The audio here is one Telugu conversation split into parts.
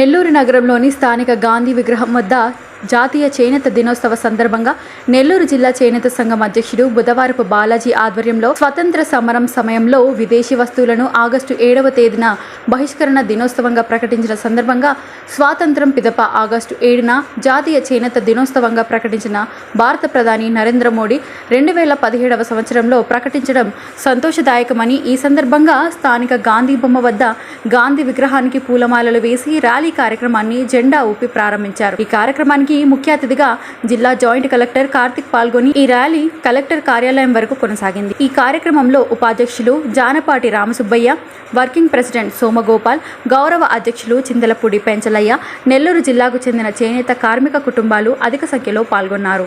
నెల్లూరు నగరంలోని స్థానిక గాంధీ విగ్రహం వద్ద జాతీయ చేనేత దినోత్సవ సందర్భంగా నెల్లూరు జిల్లా చేనేత సంఘం అధ్యక్షుడు బుధవారపు బాలాజీ ఆధ్వర్యంలో స్వతంత్ర సమరం సమయంలో విదేశీ వస్తువులను ఆగస్టు ఏడవ తేదీన బహిష్కరణ దినోత్సవంగా ప్రకటించిన సందర్భంగా స్వాతంత్రం పిదప ఆగస్టు ఏడున జాతీయ చేనేత దినోత్సవంగా ప్రకటించిన భారత ప్రధాని నరేంద్ర మోడీ రెండు వేల పదిహేడవ సంవత్సరంలో ప్రకటించడం సంతోషదాయకమని ఈ సందర్భంగా స్థానిక గాంధీ బొమ్మ వద్ద గాంధీ విగ్రహానికి పూలమాలలు వేసి ర్యాలీ కార్యక్రమాన్ని జెండా ఊపి ప్రారంభించారు. ఈ కార్యక్రమానికి ముఖ్య అతిథిగా జిల్లా జాయింట్ కలెక్టర్ కార్తిక్ పాల్గొని ఈ ర్యాలీ కలెక్టర్ కార్యాలయం వరకు కొనసాగింది. ఈ కార్యక్రమంలో ఉపాధ్యక్షులు జానపాటి రామసుబ్బయ్య వర్కింగ్ ప్రెసిడెంట్ సోమగోపాల్ గౌరవ అధ్యక్షులు చింతలపూడి పెంచలయ్య నెల్లూరు జిల్లాకు చెందిన చేనేత కార్మిక కుటుంబాలు అధిక సంఖ్యలో పాల్గొన్నారు.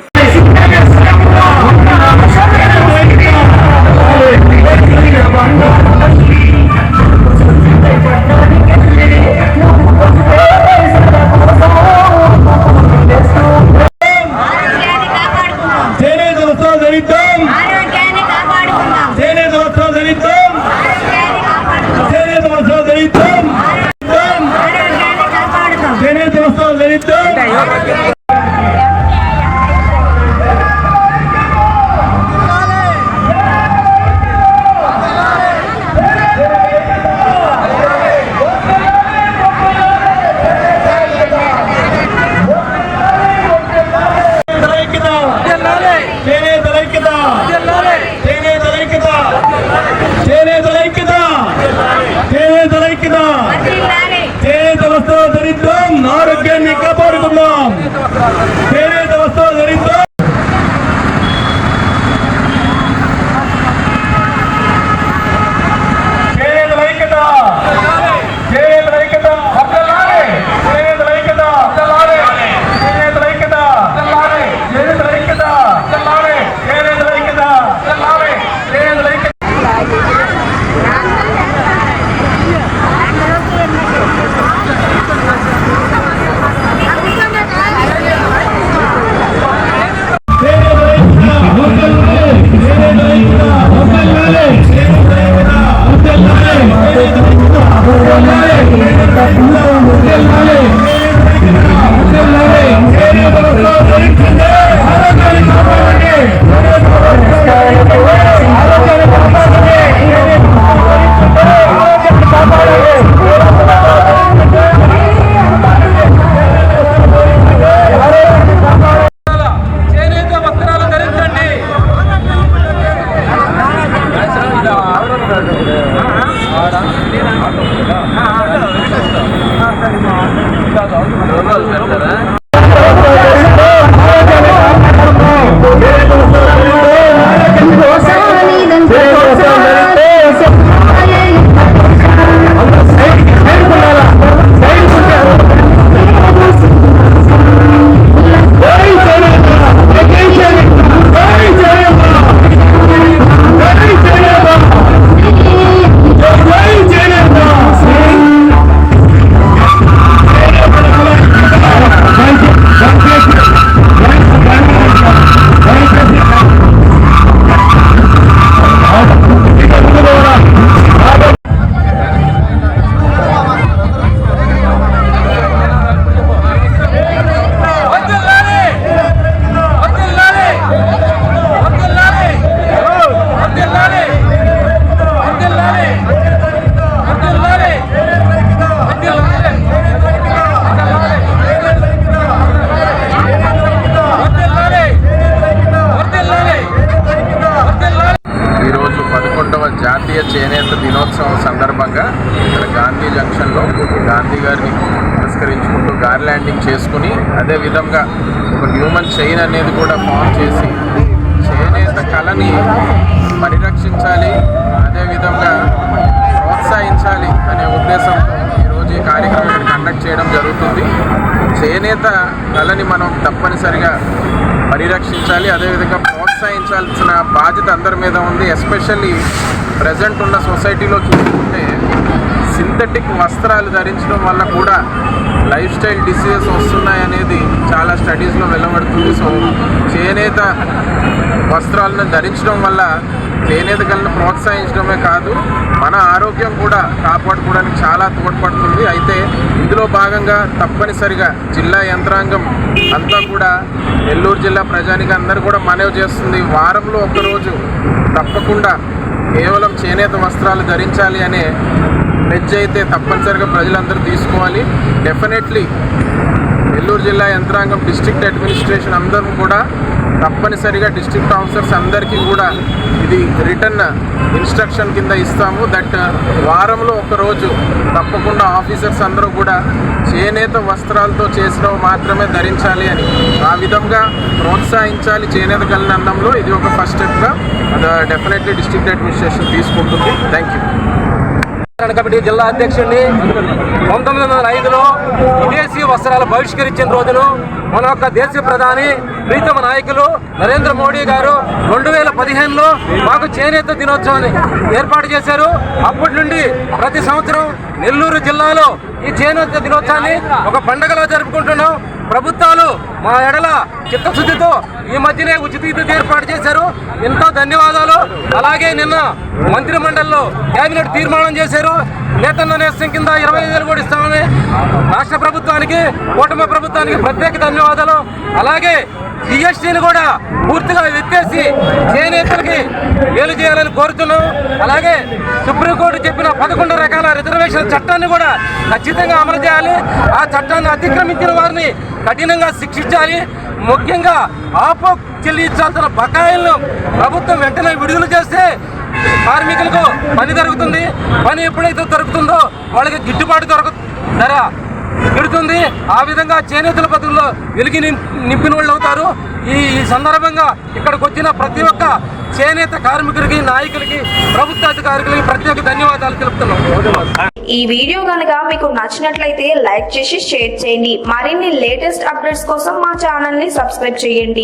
పదకొండవ జాతీయ చేనేత దినోత్సవం సందర్భంగా ఇక్కడ గాంధీ జంక్షన్లో గాంధీ గారిని పురస్కరించుకుంటూ గార్ ల్యాండింగ్ చేసుకుని అదేవిధంగా ఒక హ్యూమన్ చైన్ అనేది కూడా ఫామ్ చేసి చేనేత కళని పరిరక్షించాలి అదేవిధంగా ప్రోత్సహించాలి అనే ఉద్దేశంతో ఈరోజు ఈ కార్యక్రమం కండక్ట్ చేయడం జరుగుతుంది. చేనేత కళని మనం తప్పనిసరిగా పరిరక్షించాలి అదేవిధంగా ప్రోత్సహించాల్సిన బాధ్యత అందరి మీద ఉంది ఎస్పెషల్లీ ప్రజెంట్ ఉన్న సొసైటీలో చూసుకుంటే. సింథటిక్ వస్త్రాలు ధరించడం వల్ల కూడా లైఫ్ స్టైల్ డిసీజెస్ వస్తున్నాయి అనేది చాలా స్టడీస్లో వెళ్ళబడుతుంది సో చేనేత వస్త్రాలను ధరించడం వల్ల చేనేత కళను ప్రోత్సహించడమే కాదు మన ఆరోగ్యం కూడా కాపాడుకోవడానికి చాలా తోడ్పడుతుంది. అయితే ఇందులో భాగంగా తప్పనిసరిగా జిల్లా యంత్రాంగం అంతా కూడా నెల్లూరు జిల్లా ప్రజానికి అందరూ కూడా మనవి చేస్తుంది. వారంలో ఒక్కరోజు తప్పకుండా కేవలం చేనేత వస్త్రాలు ధరించాలి అనే ప్లెడ్జ్ అయితే తప్పనిసరిగా ప్రజలందరూ తీసుకోవాలి. డెఫినెట్లీ నెల్లూరు జిల్లా యంత్రాంగం డిస్ట్రిక్ట్ అడ్మినిస్ట్రేషన్ అందరం కూడా తప్పనిసరిగా డిస్ట్రిక్ట్ ఆఫీసర్స్ అందరికీ కూడా ఇది రిటర్న్ ఇన్స్ట్రక్షన్ కింద ఇస్తాము. దట్ వారంలో ఒకరోజు తప్పకుండా ఆఫీసర్స్ అందరూ కూడా చేనేత వస్త్రాలతో చేసినవి మాత్రమే ధరించాలి అని. ఆ విధంగా ప్రోత్సహించాలి చేనేత కలిగిన అందంలో ఇది ఒక ఫస్ట్ స్టెప్గా డెఫినెట్లీ డిస్ట్రిక్ట్ అడ్మినిస్ట్రేషన్ తీసుకుంటుంది. థ్యాంక్ యూ తెలంగాణ కమిటీ జిల్లా అధ్యక్షుడిని పంతొమ్మిది వందల ఐదులో విదేశీ వస్త్రాలు బహిష్కరించిన రోజును మన యొక్క దేశ ప్రధాని ప్రీతమ నాయకులు నరేంద్ర మోడీ గారు రెండు వేల పదిహేనులో మాకు చేనేత దినోత్సవాన్ని ఏర్పాటు చేశారు. అప్పటి నుండి ప్రతి సంవత్సరం నెల్లూరు జిల్లాలో ఈ చేనేత దినోత్సవాన్ని ఒక పండగలా జరుపుకుంటున్నాం. ప్రభుత్వాలు మా ఎడల చిత్తశుద్ధితో ఈ మధ్యనే ఉచిత విద్యుత్ ఏర్పాటు చేశారు. ఎంతో ధన్యవాదాలు. అలాగే నిన్న మంత్రి మండలిలో కేబినెట్ తీర్మానం చేశారు. నేతన్న నేస్తం కింద ఇరవై ఐదు వేలు కూడా ఇస్తామని రాష్ట్ర ప్రభుత్వానికి కూటమి ప్రభుత్వానికి ప్రత్యేక ధన్యవాదాలు. అలాగే జిఎస్టీని కూడా పూర్తిగా ఎత్తేసి చేనేతలకి వేలు చేయాలని కోరుతున్నాం అలాగే సుప్రీంకోర్టు చెప్పిన పదకొండు రకాల రిజర్వేషన్ చట్టాన్ని కూడా ఖచ్చితంగా అమలు చేయాలి. ఆ చట్టాన్ని అతిక్రమించిన వారిని కఠినంగా శిక్షించాలి. ముఖ్యంగా ఆపో చెల్లించాల్సిన బకాయిలను ప్రభుత్వం వెంటనే విడుదల చేస్తే కార్మికులకు పని దొరుకుతుంది పని ఎప్పుడైతే దొరుకుతుందో వాళ్ళకి గిట్టుబాటు దొరక ధర పెడుతుంది. ఆ విధంగా చేనేతల బతుకుల్లో వెలిగి నిం- నింపిన వాళ్ళు అవుతారు. ఈ ఈ సందర్భంగా ఇక్కడికి వచ్చిన ప్రతి ఒక్క చేనేత కార్మికులకి నాయకులకి ప్రభుత్వ అధికారులకి ప్రత్యేక ధన్యవాదాలు తెలుపుతున్నాం. ఈ వీడియో కనుక మీకు నచ్చినట్లయితే లైక్ చేసి షేర్ చేయండి. మరిన్ని లేటెస్ట్ అప్డేట్స్ కోసం మా ఛానల్ని సబ్స్క్రైబ్ చేయండి.